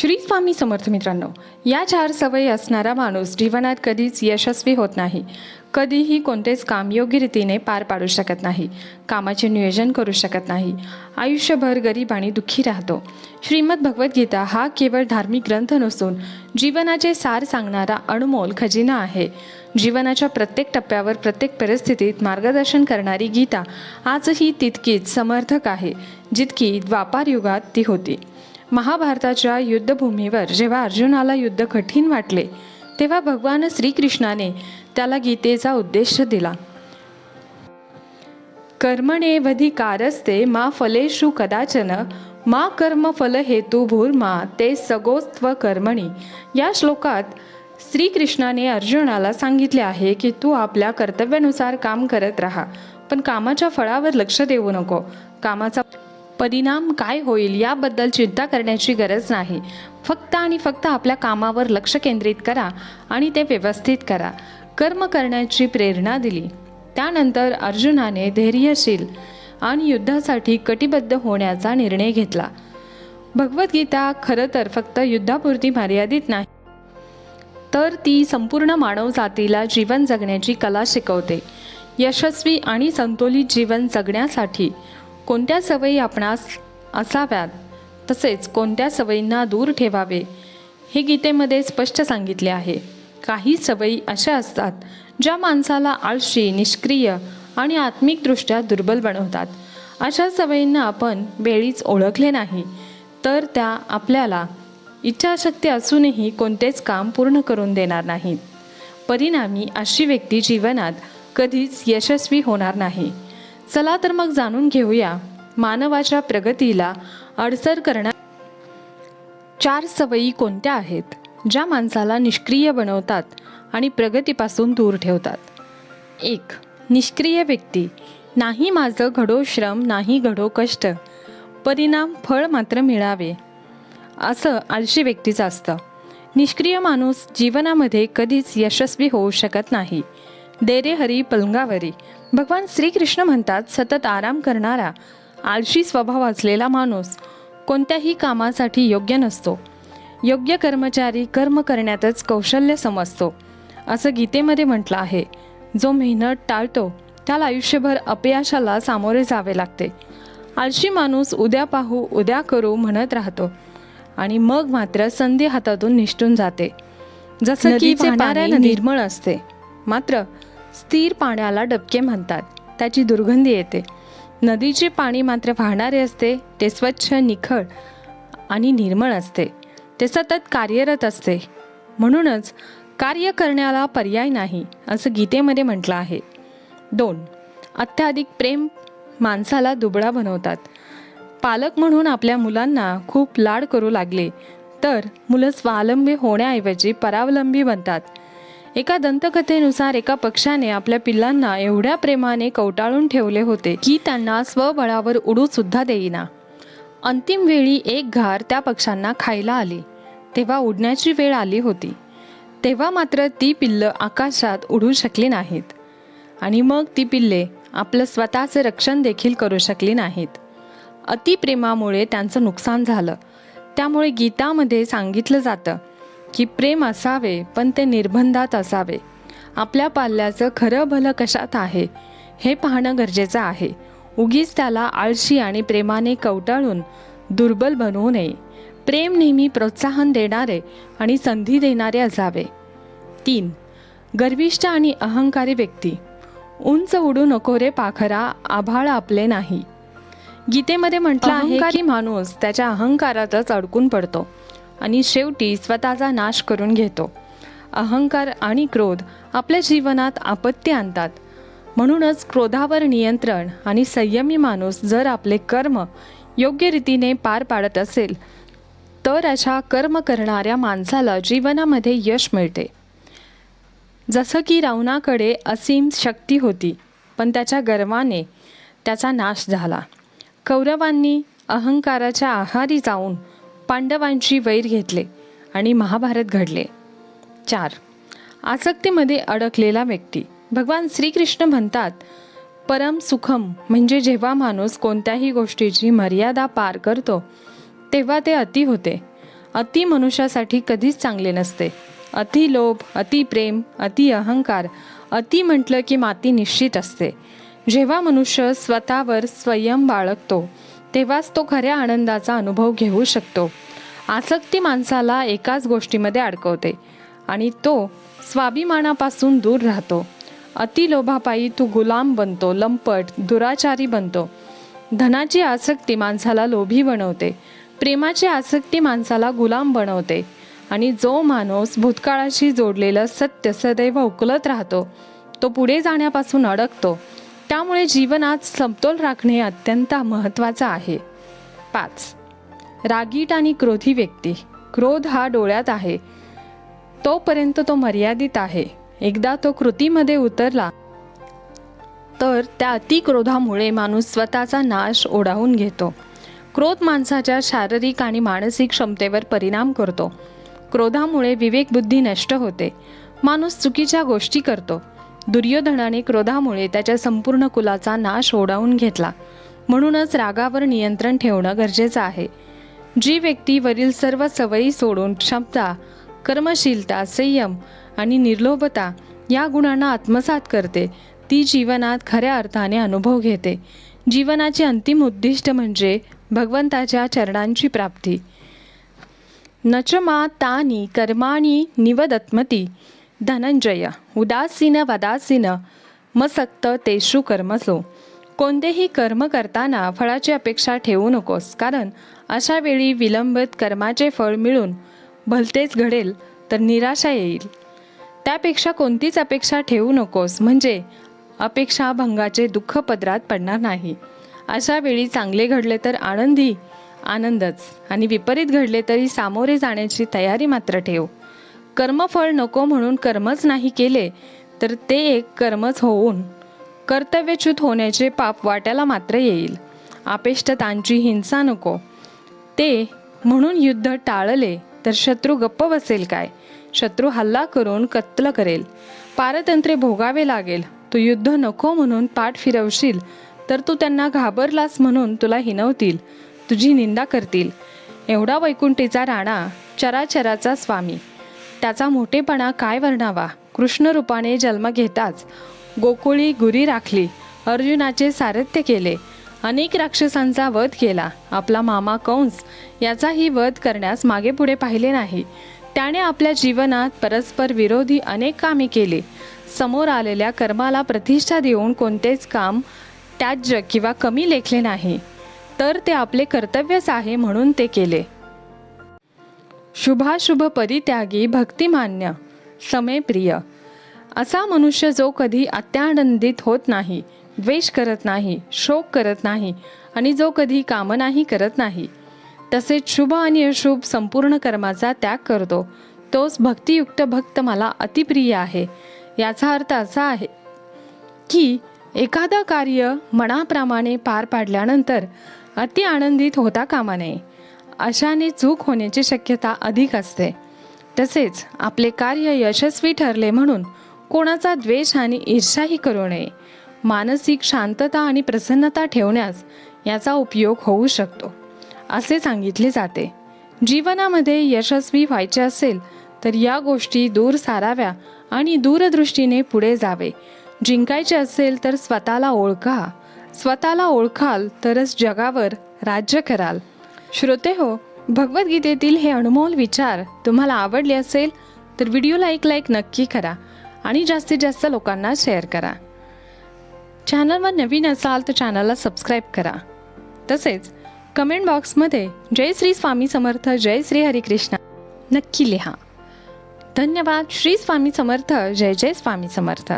श्री स्वामी समर्थ मित्रांनो या चार सवयी असणारा माणूस जीवनात कधीच यशस्वी होत नाही. कधीही कोणतेच काम योग्य रीतीने पार पाडू शकत नाही. कामाचे नियोजन करू शकत नाही. आयुष्यभर गरीब आणि दुःखी राहतो. श्रीमद भगवद्गीता हा केवळ धार्मिक ग्रंथ नसून जीवनाचे सार सांगणारा अणमोल खजिना आहे. जीवनाच्या प्रत्येक टप्प्यावर प्रत्येक परिस्थितीत मार्गदर्शन करणारी गीता आजही तितकीच समर्थक आहे जितकी द्वापार युगात ती होती. महाभारताच्या युद्धभूमीवर जेव्हा अर्जुनाला युद्ध कठीण वाटले तेव्हा भगवान श्रीकृष्णाने त्याला गीतेचा उद्देश दिला. कर्मणेवधिकारस्ते मा फलेषु कदाचन मा कर्म फल हेतुभूर्मा ते सगोस्त्व कर्मणी या श्लोकात श्रीकृष्णाने अर्जुनाला सांगितले आहे की तू आपल्या कर्तव्यानुसार काम करत राहा पण कामाच्या फळावर लक्ष देऊ नको. कामाचा परिणाम काय होईल याबद्दल चिंता करण्याची गरज नाही. फक्त आणि फक्त आपल्या कामावर लक्ष केंद्रित करा आणि ते व्यवस्थित करा. कर्म करण्याची प्रेरणा दिली. त्यानंतर अर्जुनाने धैर्यशील आणि युद्धासाठी कटिबद्ध होण्याचा निर्णय घेतला. भगवद्गीता खरं तर फक्त युद्धापुरती मर्यादित नाही. तर ती संपूर्ण मानवजातीला जीवन जगण्याची कला शिकवते. यशस्वी आणि संतुलित जीवन जगण्यासाठी कोणत्या सवयी आपणास असाव्यात तसेच कोणत्या सवयींना दूर ठेवावे हे गीतेमध्ये स्पष्ट सांगितले आहे. काही सवयी अशा असतात ज्या माणसाला आळशी निष्क्रिय आणि आत्मिकदृष्ट्या दुर्बल बनवतात. अशा सवयींना आपण वेळीच ओळखले नाही तर त्या आपल्याला इच्छाशक्ती असूनही कोणतेच काम पूर्ण करून देणार नाहीत. परिणामी अशी व्यक्ती जीवनात कधीच यशस्वी होणार नाही. चला तर मग जाणून घेऊया मानवाच्या प्रगतीला अडसर करण्या चार सवयी कोणत्या आहेत ज्या माणसाला निष्क्रिय बनवतात आणि प्रगतीपासून दूर ठेवतात? एक निष्क्रिय व्यक्ती. नाही माझं घडो श्रम नाही घडो कष्ट. परिणाम फळ मात्र मिळावे. असं आळशी व्यक्तीचं असतं. निष्क्रिय माणूस जीवनामध्ये कधीच यशस्वी होऊ शकत नाही. देरे हरी पलंगावरी. भगवान श्रीकृष्ण म्हणतात सतत आराम करणारा आळशी स्वभाव असलेला माणूस कोणत्याही कामासाठी योग्य नसतो. योग्य कर्मचारी कर्म करण्यातच कौशल्य समजतो. असं गीतेमध्ये म्हटलं आहे जो मेहनत टाळतो त्याला आयुष्यभर अपयशाला सामोरे जावे लागते. आळशी माणूस उद्या पाहू उद्या करू म्हणत राहतो आणि मग मात्र संधी हातातून निष्ठून जाते. जसं की निर्मळ असते. मात्र स्थिर पाण्याला डबके म्हणतात. त्याची दुर्गंधी येते. नदीचे पाणी मात्र वाहणारे असते ते स्वच्छ निखळ आणि निर्मळ असते. ते सतत कार्यरत असते. म्हणूनच कार्य करण्याला पर्याय नाही असं गीतेमध्ये म्हटलं आहे. दोन. अत्याधिक प्रेम माणसाला दुबळा बनवतात. पालक म्हणून आपल्या मुलांना खूप लाड करू लागले तर मुलं स्वावलंबी होण्याऐवजी परावलंबी बनतात. एका दंतकथेनुसार एका पक्षाने आपल्या पिल्लांना एवढ्या प्रेमाने कवटाळून ठेवले होते की त्यांना स्वबळावर उडू सुद्धा देईना. अंतिम वेळी एक घार त्या पक्ष्यांना खायला आली. तेव्हा उडण्याची वेळ आली होती. तेव्हा मात्र ती पिल्लं आकाशात उडू शकली नाहीत. आणि मग ती पिल्ले आपलं स्वतःचं रक्षण देखील करू शकली नाहीत. अतिप्रेमामुळे त्यांचं नुकसान झालं. त्यामुळे गीतामध्ये सांगितलं जातं की प्रेम असावे पण ते निर्बंधात असावे. आपल्या पाल्याचं खरं भलं कशात आहे हे पाहणं गरजेचं आहे. उगीच त्याला आळशी आणि प्रेमाने कवटाळून दुर्बल बनवू नये. प्रेम नेहमी प्रोत्साहन देणारे आणि संधी देणारे असावे. तीन गर्विष्ठ आणि अहंकारी व्यक्ती. उंच उडू नको रे पाखरा आभाळ आपले नाही. गीतेमध्ये म्हटलं आहे की माणूस त्याच्या अहंकारातच अडकून पडतो. आणि शेवटी स्वतःचा नाश करून घेतो. अहंकार आणि क्रोध आपल्या जीवनात आपत्ती आणतात. म्हणूनच क्रोधावर नियंत्रण आणि संयमी माणूस जर आपले कर्म योग्य रीतीने पार पाडत असेल तर अशा कर्म करणाऱ्या माणसाला जीवनामध्ये यश मिळते. जसं की रावणाकडे असीम शक्ती होती पण त्याच्या गर्वाने त्याचा नाश झाला. कौरवांनी अहंकाराच्या आहारी जाऊन पांडवांशी वैर घेतले आणि महाभारत घडले. चार. आसक्तीमध्ये अडकलेला व्यक्ती. भगवान श्रीकृष्ण म्हणतात परम सुखम म्हणजे जेव्हा माणूस कोणत्याही गोष्टीची मर्यादा पार करतो तेव्हा ते अति होते. अति मनुष्यासाठी कधीच चांगले नसते. अति लोभ अति प्रेम अति अहंकार अति म्हटलं की माती निश्चित असते. जेव्हा मनुष्य स्वतःवर स्वयं बाळगतो तेव्हाच तो खऱ्या आनंदाचा अनुभव घेऊ शकतो. आसक्ती माणसाला एकाच गोष्टीमध्ये अडकवते आणि तो स्वाभिमानापासून दूर राहतो. अतिलोभापायी तू गुलाम बनतो लंपट दुराचारी बनतो. धनाची आसक्ती माणसाला लोभी बनवते प्रेमाची आसक्ती माणसाला गुलाम बनवते आणि जो माणूस भूतकाळाशी जोडलेलं सत्य सदैव उकलत राहतो तो पुढे जाण्यापासून अडकतो. त्यामुळे जीवनात समतोल राखणे अत्यंत महत्त्वाचं आहे. पाच. रागीट आणि क्रोधी व्यक्ती. क्रोध हा डोळ्यात आहे. तोपर्यंत तो मर्यादित आहे. एकदा तो कृतीमध्ये उतरला तर त्या अतिक्रोधामुळे माणूस स्वतःचा नाश ओढावून घेतो. क्रोध माणसाच्या शारीरिक आणि मानसिक क्षमतेवर परिणाम करतो. क्रोधामुळे विवेकबुद्धी नष्ट होते. माणूस चुकीच्या गोष्टी करतो. दुर्योधनाने क्रोधामुळे त्याच्या संपूर्ण कुलाचा नाश ओढावून घेतला. म्हणूनच रागावर नियंत्रण ठेवणं गरजेचं आहे. जी व्यक्ती वरील सर्व सवयी सोडून क्षमता कर्मशीलता संयम आणि निर्लोभता या गुणांना आत्मसात करते ती जीवनात खऱ्या अर्थाने अनुभव घेते. जीवनाचे अंतिम उद्दिष्ट म्हणजे भगवंताच्या चरणांची प्राप्ती. नचमा तानी कर्माणी कर्माणि निवदत्मती. धनंजय उदासीन वदासीन मसक्त तेषु कर्मसो. कोणतेही कर्म करताना फळाची अपेक्षा ठेवू नकोस कारण अशा वेळी विलंबित कर्माचे फळ मिळून भलतेच घडेल तर निराशा येईल. त्यापेक्षा कोणतीच अपेक्षा ठेवू नकोस म्हणजे अपेक्षा भंगाचे दुःख पदरात पडणार नाही. अशा वेळी चांगले घडले तर आनंदी आनंदच आणि विपरीत घडले तरी सामोरे जाण्याची तयारी मात्र ठेव. कर्मफळ नको म्हणून कर्मच नाही केले तर ते एक कर्मच होऊन कर्तव्यच्युत होण्याचे पाप वाट्याला मात्र येईल. आपेष्टतांची हिंसा नको. ते म्हणून युद्ध टाळले तर शत्रू गप्प बसेल काय? शत्रू हल्ला करून कत्ल करेल. पारतंत्रे भोगावे लागेल. तू युद्ध नको म्हणून पाठ फिरवशील तर तू त्यांना घाबरलास म्हणून तुला हिनवतील. तुझी निंदा करतील. एवढा वैकुंठीचा राणा चराचराचा स्वामी. त्याचा मोठेपणा काय वर्णावा? कृष्णरूपाने जन्म घेताच गोकुळी गुरी राखली. अर्जुनाचे सारथ्य केले. अनेक राक्षसांचा वध केला. आपला मामा कंस याचाही वध करण्यास मागे पुढे पाहिले नाही. त्याने आपल्या जीवनात परस्पर विरोधी अनेक कामे केली. समोर आलेल्या कर्माला प्रतिष्ठा देऊन कोणतेच काम त्याज्य किंवा कमी लेखले नाही. तर ते आपले कर्तव्यच आहे म्हणून ते केले. शुभाशुभ परित्यागी भक्तिमान्य समयप्रिय असा मनुष्य जो कधी अत्यानंदित होत नाही द्वेष करत नाही शोक करत नाही आणि जो कधी कामनाही करत नाही तसेच शुभ आणि अशुभ संपूर्ण कर्माचा त्याग करतो तोच भक्तियुक्त भक्त मला अतिप्रिय आहे याचा अर्थ असा आहे की एखादं कार्य मनाप्रमाणे पार पाडल्यानंतर अति आनंदित होता कामा नये. अशाने चूक होण्याची शक्यता अधिक असते. तसेच आपले कार्य यशस्वी ठरले म्हणून कोणाचा द्वेष आणि ईर्षाही करू नये. मानसिक शांतता आणि प्रसन्नता ठेवण्यास याचा उपयोग होऊ शकतो. असे सांगितले जाते. जीवनामध्ये यशस्वी व्हायचे असेल तर या गोष्टी दूर साराव्या आणि दूरदृष्टीने पुढे जावे. जिंकायचे असेल तर स्वतःला ओळखा. स्वतःला ओळखाल तरच जगावर राज्य कराल. श्रोते हो भगवद्गीतेतील हे अनमोल विचार तुम्हाला आवडले असेल तर व्हिडिओला एक लाईक नक्की करा आणि जास्तीत जास्त लोकांना शेअर करा. चॅनलवर नवीन असाल तर चॅनलला सबस्क्राईब करा. तसेच कमेंट बॉक्समध्ये जय श्री स्वामी समर्थ जय श्री हरिकृष्ण नक्की लिहा. धन्यवाद श्री स्वामी समर्थ जय जय स्वामी समर्थ.